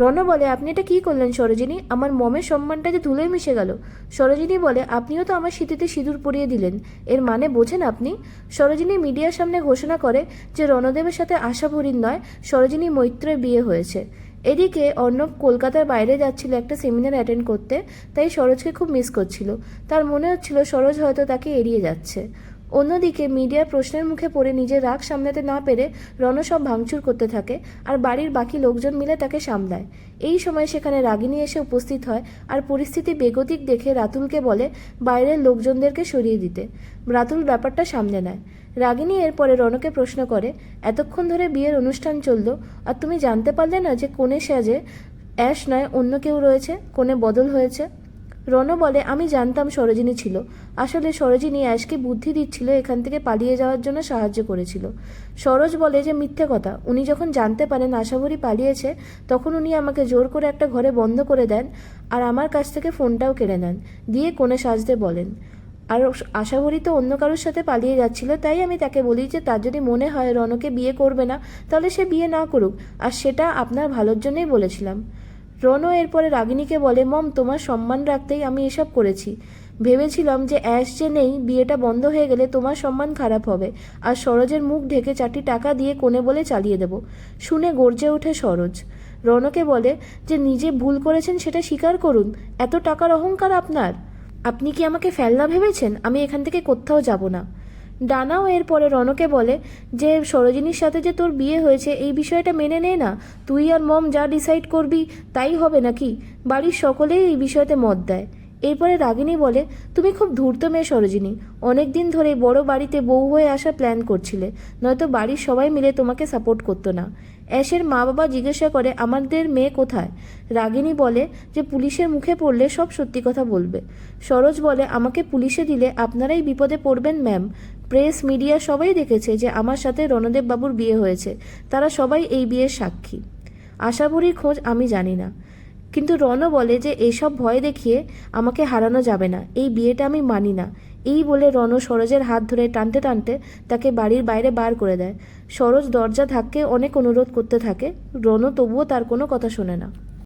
রণ বলে, আপনি এটা কী করলেন সরোজিনী? আমার মমের সম্মানটা যে ধুলোয় মিশে গেল। সরোজিনী বলে, আপনিও তো আমার স্মৃতিতে সিঁদুর পরিয়ে দিলেন। এর মানে বোঝেন আপনি? সরোজিনী মিডিয়ার সামনে ঘোষণা করে যে রণদেবের সাথে আশাভরিন নয়, সরোজিনী মৈত্রের বিয়ে হয়েছে। এদিকে অর্ণব কলকাতার বাইরে যাচ্ছিল একটা সেমিনার অ্যাটেন্ড করতে, তাই সরোজকে খুব মিস করছিল। তার মনে হচ্ছিল সরোজ হয়তো তাকে এড়িয়ে যাচ্ছে। অন্যদিকে মিডিয়ার প্রশ্নের মুখে পড়ে নিজের রাগ সামলাতে না পেরে রণ সব ভাঙচুর করতে থাকে আর বাড়ির বাকি লোকজন মিলে তাকে সামলায়। এই সময় সেখানে রাগিনী এসে উপস্থিত হয় আর পরিস্থিতি বেগতিক দেখে রাতুলকে বলে বাইরের লোকজনদেরকে সরিয়ে দিতে। রাতুল ব্যাপারটা সামলে নেয়। রাগিনী এরপরে রণকে প্রশ্ন করে, এতক্ষণ ধরে বিয়ের অনুষ্ঠান চলল, আর তুমি জানতে পারলে না যে কোণে সাজে অ্যাশ নয় অন্য কেউ রয়েছে, কোণে বদল হয়েছে? রণ বলে, আমি জানতাম সরোজিনী ছিল। আসলে সরোজিনী অ্যাশকে বুদ্ধি দিচ্ছিল, এখান থেকে পালিয়ে যাওয়ার জন্য সাহায্য করেছিল। সরোজ বলে যে, মিথ্যে কথা। উনি যখন জানতে পারেন আশাভরি পালিয়েছে, তখন উনি আমাকে জোর করে একটা ঘরে বন্ধ করে দেন আর আমার কাছ থেকে ফোনটাও কেড়ে নেন। দিয়ে কোণে সাজতে বলেন, আর আশাভরি তো অন্য কারোর সাথে পালিয়ে যাচ্ছিল, তাই আমি তাকে বলি যে, তার যদি মনে হয় রণকে বিয়ে করবে না, তাহলে সে বিয়ে না করুক। আর সেটা আপনার ভালোর জন্যই বলেছিলাম। রনও এরপরে রাগিনীকে বলে, মম, তোমার সম্মান রাখতেই আমি এসব করেছি। ভেবেছিলাম যে অ্যাশ যে নেই, বিয়েটা বন্ধ হয়ে গেলে তোমার সম্মান খারাপ হবে। আর সরোজের মুখ ঢেকে চারটি টাকা দিয়ে কোণে বলে চালিয়ে দেব। শুনে গর্জে ওঠে সরোজ। রনকে বলে, যে নিজে ভুল করেছেন সেটা স্বীকার করুন। এত টাকার অহংকার আপনার। আপনি কি আমাকে ফেলনা ভেবেছেন? আমি এখান থেকে কোথাও যাব না। ডানাও এরপরে রনকে বলে যে, সরোজিনীর সাথে যে তোর বিয়ে হয়েছে, এই বিষয়টা মেনে নে না। তুই আর মম যা ডিসাইড করবি, তাই হবে নাকি? বাড়ির সকলেই এই বিষয়তে মত দেয়। এরপরে রাগিনী বলে, তুমি খুব ধূর্ত মেয়ে সরোজিনী। অনেক দিন ধরে বড় বাড়িতে বউ হয়ে আসা প্ল্যান করছিলে। নয়তো বাড়ির সবাই মিলে তোমাকে সাপোর্ট করতো না। অ্যাশের মা বাবা জিজ্ঞাসা করে, আমাদের মেয়ে কোথায়? রাগিনী বলে, যে পুলিশের মুখে পড়লে সব সত্যি কথা বলবে। সরোজ বলে, আমাকে পুলিশে দিলে আপনারাই বিপদে পড়বেন, ম্যাম। প্রেস, মিডিয়া সবাই দেখেছে যে আমার সাথে রণদেব বাবুর বিয়ে হয়েছে। তারা সবাই এই বিয়ের সাক্ষী। আশাবরীর খোঁজ আমি জানি না। কিন্তু রনও বলে যে এসব ভয় দেখিয়ে আমাকে হারানো যাবে না। এই বিয়েটা আমি মানি না। এই বলে রণ সরোজের হাত ধরে টানতে টানতে তাকে বাড়ির বাইরে বার করে দেয়। সরোজ দরজা ধাক্কে অনেক অনুরোধ করতে থাকে। রণ তবুও তার কোনো কথা শোনে না।